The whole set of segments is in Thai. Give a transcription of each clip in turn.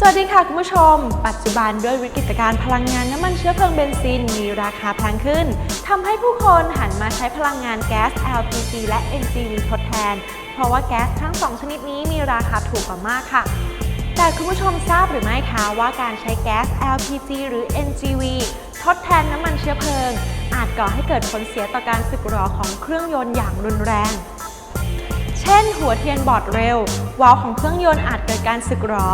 สวัสดีค่ะคุณผู้ชม ปัจจุบันด้วยวิกฤตการณ์พลังงานน้ำมันเชื้อเพลิงเบนซิน มีราคาแพงขึ้นทำให้ผู้คนหันมาใช้พลังงานแก๊ส LPG และ NGV ทดแทน เพราะว่าแก๊สทั้งสองชนิดนี้มีราคาถูกกว่ามากค่ะ แต่คุณผู้ชมทราบหรือไม่คะว่าการใช้แก๊ส LPG หรือ NGV ทดแทนน้ำมันเชื้อเพลิง อาจก่อให้เกิดผลเสียต่อการสึกหรอของเครื่องยนต์อย่างรุนแรง ช่น หัวเทียนบอดเร็ว วาล์วของเครื่องยนต์อาจเกิดการสึกหรอ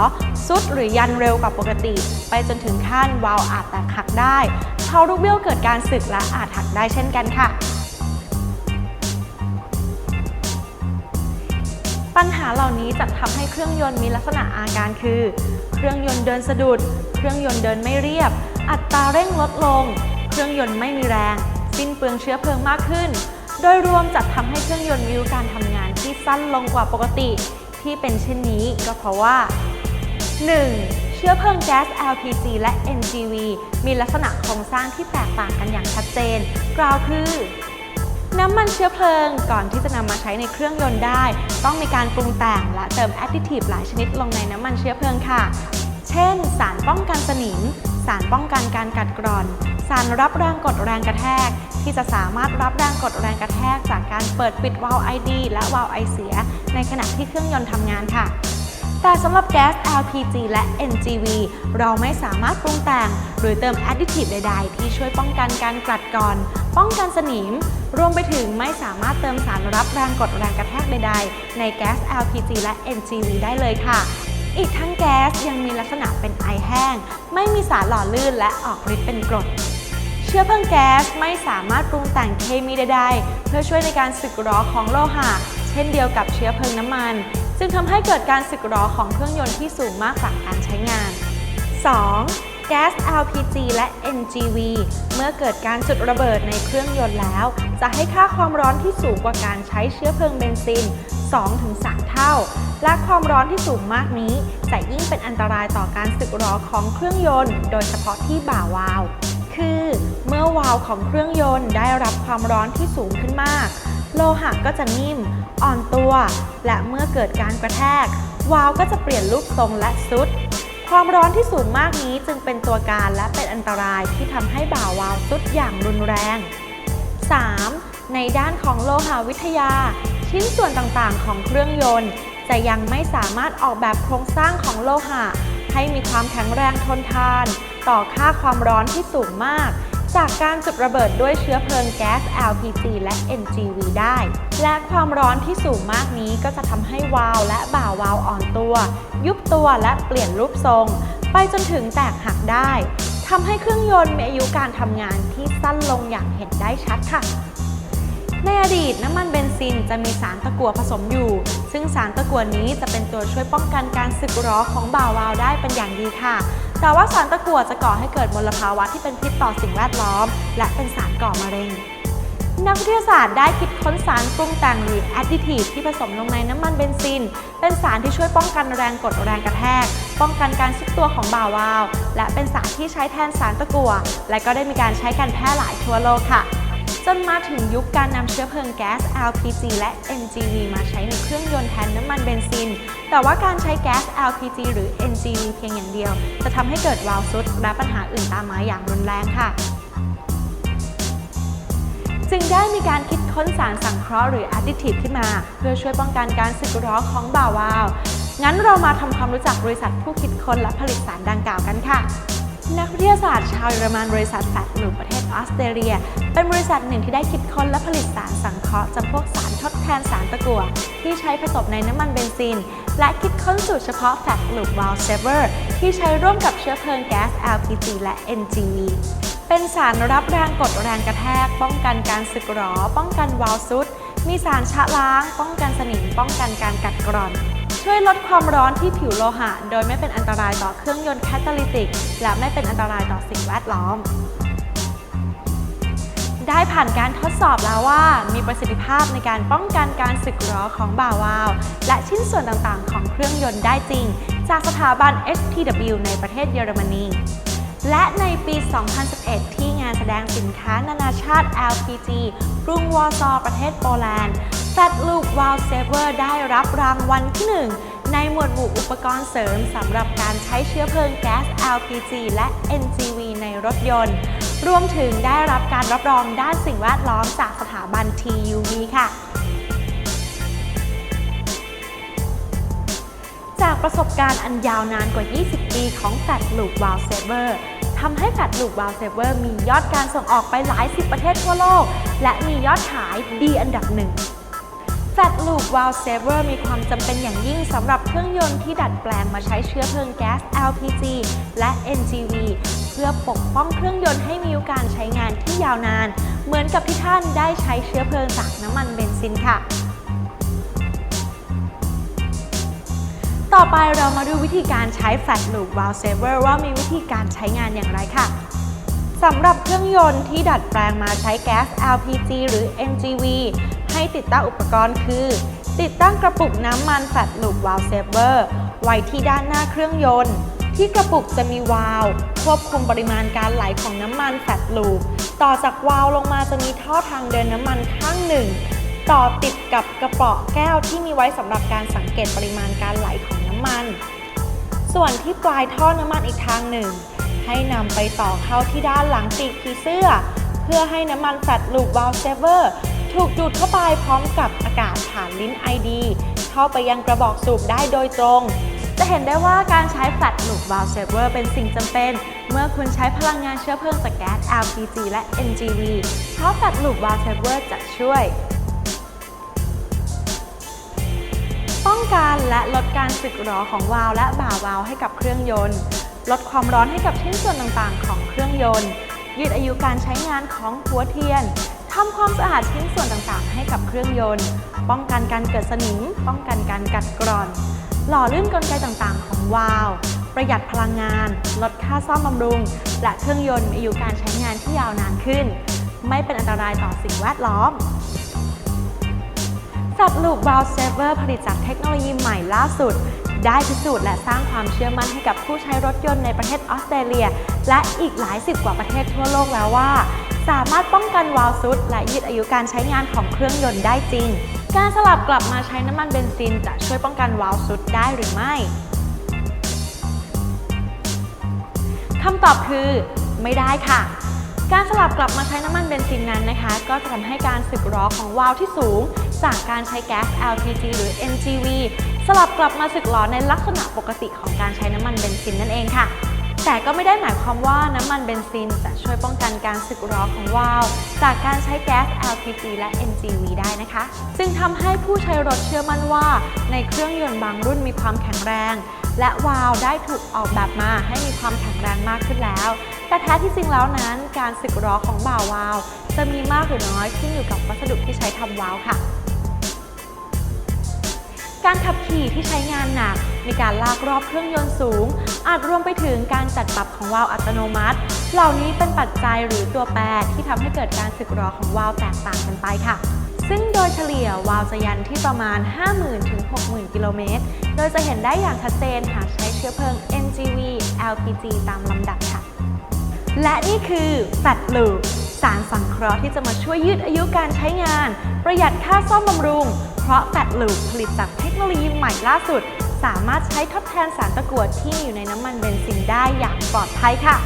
ซุดหรือยันเร็วกว่าปกติ ไปจนถึงขั้นวาล์วอาจแตกหักได้เท่าลูกเบี้ยวเกิดการสึกและอาจหักได้เช่นกันค่ะ ปัญหาเหล่านี้จะทำให้เครื่องยนต์มีลักษณะอาการคือ เครื่องยนต์เดินสะดุด เครื่องยนต์เดินไม่เรียบ อัตราเร่งลดลง เครื่องยนต์ไม่มีแรง สิ้นเปลืองเชื้อเพลิงมากขึ้น โดยรวมจะทำให้เครื่องยนต์มีการทำงาน สั้นลงกว่าปกติที่เป็นเช่นนี้ก็เพราะว่า 1. เชื้อเพลิงแก๊ส LPG และ NGV มีลักษณะโครงสร้างที่แตกต่างกันอย่างชัดเจน กล่าวคือ น้ำมันเชื้อเพลิงก่อนที่จะนำมาใช้ในเครื่องยนต์ได้ ต้องมีการปรุงแต่งและเติมแอดดิทีฟหลายชนิดลงในน้ำมันเชื้อเพลิงค่ะ เช่น สารป้องกันสนิม สารป้องกันการกัดกร่อน สารรับแรงกดแรงกระแทก ที่จะสามารถรับแรงกดแรงกระแทก จากการเปิดปิดวาล์วไอดีและวาล์วไอเสีย ในขณะที่เครื่องยนต์ทำงานค่ะแต่สำหรับแก๊ส LPG และ NGV เราไม่สามารถปรุงแต่งหรือเติมแอดดิทีฟใด ๆ ที่ช่วยป้องกันการกลัดกร่อน ป้องกันสนิม รวมไปถึงไม่สามารถเติมสารรับแรงกดแรงกระแทกใด ๆ ในแก๊ส LPG และ NGV ได้เลยค่ะ อีกทั้งแก๊สยังมีลักษณะเป็นไอแห้ง ไม่มีสารหล่อลื่นและออกฤทธิ์เป็นกรด ชื้อเพลิงแก๊สไม่สามารถปรุงแต่งเคมีใดๆ เพื่อช่วยในการสึกหรอของโลหะ เช่นเดียวกับเชื้อเพลิงน้ำมันจึงทำให้เกิดการสึกหรอของเครื่องยนต์ที่สูงมากกว่าการใช้งาน 2. แก๊ส LPG และ NGV เมื่อเกิดการจุดระเบิดในเครื่องยนต์แล้ว จะให้ค่าความร้อนที่สูงกว่าการใช้เชื้อเพลิงเบนซิน 2-3 เท่า และความร้อนที่สูงมากนี้ จะยิ่งเป็นอันตรายต่อการสึกหรอของเครื่องยนต์ โดยเฉพาะที่บ่าวาล์ว คือ เมื่อวาล์วของเครื่องยนต์ได้รับความร้อนที่สูงขึ้นมาก โลหะก็จะนิ่ม อ่อนตัว และเมื่อเกิดการกระแทก วาล์วก็จะเปลี่ยนรูปทรงและซุด ความร้อนที่สูงมากนี้จึงเป็นตัวการและเป็นอันตรายที่ทำให้บ่าวาล์วซุดอย่างรุนแรง 3. ในด้านของโลหะวิทยา ชิ้นส่วนต่างๆ ของเครื่องยนต์จะยังไม่สามารถออกแบบโครงสร้างของโลหะ ให้มีความแข็งแรงทนทาน ต่อค่าความร้อนที่สูงมาก จากการจุดระเบิดด้วยเชื้อเพลิงแก๊ส LPG และ NGV ได้ และความร้อนที่สูงมากนี้ก็จะทำให้วาล์วและบ่าวาล์วอ่อนตัว ยุบตัวและเปลี่ยนรูปทรง ไปจนถึงแตกหักได้ทำให้เครื่องยนต์มีอายุการทำงานที่สั้นลงอย่างเห็นได้ชัดค่ะ ในอดีตน้ำมันเบนซินจะมีสารตะกั่วผสมอยู่ ซึ่งสารตะกั่วนี้จะเป็นตัวช่วยป้องกันการสึกหรอของบ่าววาวได้เป็นอย่างดีค่ะ แต่ว่าสารตะกั่วจะก่อให้เกิดมลภาวะที่เป็นพิษต่อสิ่งแวดล้อม และเป็นสารก่อมะเร็งนักวิทยาศาสตร์ได้คิดค้นสารปรุงแต่งหรือแอดดิทีฟที่ผสมลงในน้ำมันเบนซิน เป็นสารที่ช่วยป้องกันแรงกดแรงกระแทก ป้องกันการซุดตัวของบ่าววาว และเป็นสารที่ใช้แทนสารตะกั่วและก็ได้มีการใช้กันแพร่หลายทั่วโลกค่ะ จนมาถึงยุคการนำเชื้อเพลิงแก๊ส LPG และ NGV มาใช้ในเครื่องยนต์แทนน้ำมันเบนซิน แต่ว่าการใช้แก๊ส LPG หรือ NGV เพียงอย่างเดียว จะทำให้เกิดวาล์วซุดและปัญหาอื่นตามมาอย่างรุนแรงค่ะจึงได้มีการคิดค้นสารสังเคราะห์หรือ additive ขึ้นมา เพื่อช่วยป้องกันการสึกหรอของบ่าวาว งั้นเรามาทำความรู้จักบริษัทผู้คิดค้นและผลิตสารดังกล่าวกันค่ะ นักวิทยาศาสตร์ชาวเยอรมันบริษัทแฟตหรือประเทศ ออสเตรเลีย เป็นบริษัทหนึ่งที่ได้คิดค้นและผลิตสารสังเคราะห์จำพวกสารทดแทนสารตะกั่วที่ใช้ผสมในน้ำมันเบนซิน และคิดค้นสูตรเฉพาะแฟตหรือวาลเซเวอร์ที่ใช้ร่วมกับเชื้อเพลิงแก๊ส LPG และ NGV เป็นสารรับแรงกดแรงกระแทก ป้องกันการสึกหรอ ป้องกันวาล์วซุดมีสารชะล้าง ป้องกันสนิมป้องกันการกัดกร่อน ช่วยลดความร้อนที่ผิวโลหะ โดยไม่เป็นอันตรายต่อเครื่องยนต์แคตาลิติก และไม่เป็นอันตรายต่อสิ่งแวดล้อม ได้ผ่านการทดสอบแล้วว่า มีประสิทธิภาพในการป้องกันการสึกหรอของบ่าวาล์วและชิ้นส่วนต่างๆ ของเครื่องยนต์ได้จริง จากสถาบัน STW ในประเทศเยอรมนีและในปี 2011 ที่งานแสดงสินค้านานาชาติ LPG กรุงวอร์ซอประเทศโปแลนด์ f a t Loop w a l Saver ได้รับรางวัลที่ 1 ในหมวดหมู่อุปกรณ์เสริมสำหรับการใช้เชื้อเพลิงแก๊ส LPG และ NGV ในรถยนต์ รวมถึงได้รับการรับรองด้านสิ่งแวดล้อมจากสถาบัน TUV ค่ะ จากประสบการณ์อันยาวนานกว่า 20 ปีของ Fat Loop w a l Saver ทำให้ Fat Loop w a l Saver มียอดการส่งออกไปหลายสิบประเทศทั่วโลก และมียอดขายดีอันดับหนึ่ง Fat Loop w a l Saver มีความจำเป็นอย่างยิ่งสำหรับเครื่องยนต์ที่ดัดแปลงมาใช้เชื้อเพลิงแก๊ส LPG และ NGV เพื่อปกป้องเครื่องยนต์ให้มีอายุการใช้งานที่ยาวนาน เหมือนกับที่ท่านได้ใช้เชื้อเพลิงจากน้ำมันเบนซินค่ะ ต่อไปเรามาดูวิธีการใช้ Fat Loop Valve Saver ว่ามีวิธีการใช้งานอย่างไรค่ะสำหรับเครื่องยนต์ที่ดัดแปลงมาใช้แก๊ส LPG หรือ NGV ให้ติดตั้งอุปกรณ์คือ ติดตั้งกระปุกน้ำมัน Fat Loop Valve Saver ไว้ที่ด้านหน้าเครื่องยนต์ ที่กระปุกจะมีวาล์วควบคุมปริมาณการไหลของน้ำมัน Fat Loop ต่อจากวาล์วลงมาจะมีท่อทางเดินน้ำมันข้างหนึ่ง ต่อติดกับกระป๋อแก้วที่มีไว้สำหรับการสังเกตปริมาณการไหลของน้ำมัน ส่วนที่ปลายท่อน้ำมันอีกทางหนึ่ง ให้นำไปต่อเข้าที่ด้านหลังปีกผีเสื้อ เพื่อให้น้ำมันแฟตลูปวาล์เซเวอร์ ถูกดูดเข้าไปพร้อมกับอากาศผ่านลิ้น ID เข้าไปยังกระบอกสูบได้โดยตรง จะเห็นได้ว่าการใช้แฟตลูปวาล์วเซเวอร์เป็นสิ่งจำเป็น เมื่อคุณใช้พลังงานเชื้อเพลิงจากแก๊ส LPG และ NGV เพราะแฟตลูปวาล์วเซเวอร์จะช่วย ป้องกันและลดการสึกหรอของวาล์วและบ่าวาล์วให้กับเครื่องยนต์ ลดความร้อนให้กับชิ้นส่วนต่างๆ ของเครื่องยนต์ ยืดอายุการใช้งานของหัวเทียนทำความสะอาดชิ้นส่วนต่างๆ ให้กับเครื่องยนต์ ป้องกันการเกิดสนิม ป้องกันการกัดกร่อน หล่อลื่นกลไกต่างๆ ของวาล์วประหยัดพลังงาน ลดค่าซ่อมบำรุง และเครื่องยนต์มีอายุการใช้งานที่ยาวนานขึ้น ไม่เป็นอันตรายต่อสิ่งแวดล้อมสัตว์ลูก Valve Saver ผลิตจากเทคโนโลยีใหม่ล่าสุด ได้พิสูจน์และสร้างความเชื่อมั่นให้กับผู้ใช้รถยนต์ในประเทศออสเตรเลีย และอีกหลายสิบกว่าประเทศทั่วโลกแล้วว่า สามารถป้องกันวาล์วซุดและยืดอายุการใช้งานของเครื่องยนต์ได้จริง การสลับกลับมาใช้น้ำมันเบนซินจะช่วยป้องกันวาล์วซุดได้หรือไม่คำตอบคือ ไม่ได้ค่ะ การสลับกลับมาใช้น้ำมันเบนซินนั้นนะคะ ก็จะทำให้การสึกหรอของวาล์วที่สูง จากการใช้แก๊ส LPG หรือ NGV สลับกลับมาสึกหรอในลักษณะปกติของการใช้น้ำมันเบนซินนั่นเองค่ะ แต่ก็ไม่ได้หมายความว่าน้ำมันเบนซินจะช่วยป้องกันการสึกหรอของวาล์วจากการใช้แก๊ส LPG และ NGV ได้นะคะซึ่งทำให้ผู้ใช้รถเชื่อมั่นว่า ในเครื่องยนต์บางรุ่นมีความแข็งแรง และวาล์วได้ถูกออกแบบมาให้มีความแข็งแรงมากขึ้นแล้ว แต่แท้ที่จริงแล้วนั้น การสึกหรอของบ่าวาล์วจะมีมากหรือน้อยขึ้นอยู่กับวัสดุที่ใช้ทำวาล์วค่ะ การขับขี่ที่ใช้งานหนักมีการลากรอบเครื่องยนต์สูง อาจรวมไปถึงการจัดปรับของวาล์วอัตโนมัติ เหล่านี้เป็นปัจจัยหรือตัวแปรที่ทำให้เกิดการสึกหรอของวาล์วแตกต่างกันไปค่ะ ซึ่งโดยเฉลี่ยวาล์วจะยันที่ประมาณ 50,000ถึง60,000 กิโลเมตร โดยจะเห็นได้อย่างชัดเจนหากใช้เชื้อเพลิง NGV LPG ตามลำดับค่ะ และนี่คือ Fat Loop สารสังเคราะห์ที่จะมาช่วยยืดอายุการใช้งาน ประหยัดค่าซ่อมบำรุง เพราะ Fat Loop ผลิตจาก โนโลยีใหม่ล่าสุด สามารถใช้ทดแทนสารตะกั่วที่มีอยู่ในน้ำมันเบนซินได้อย่างปลอดภัยค่ะ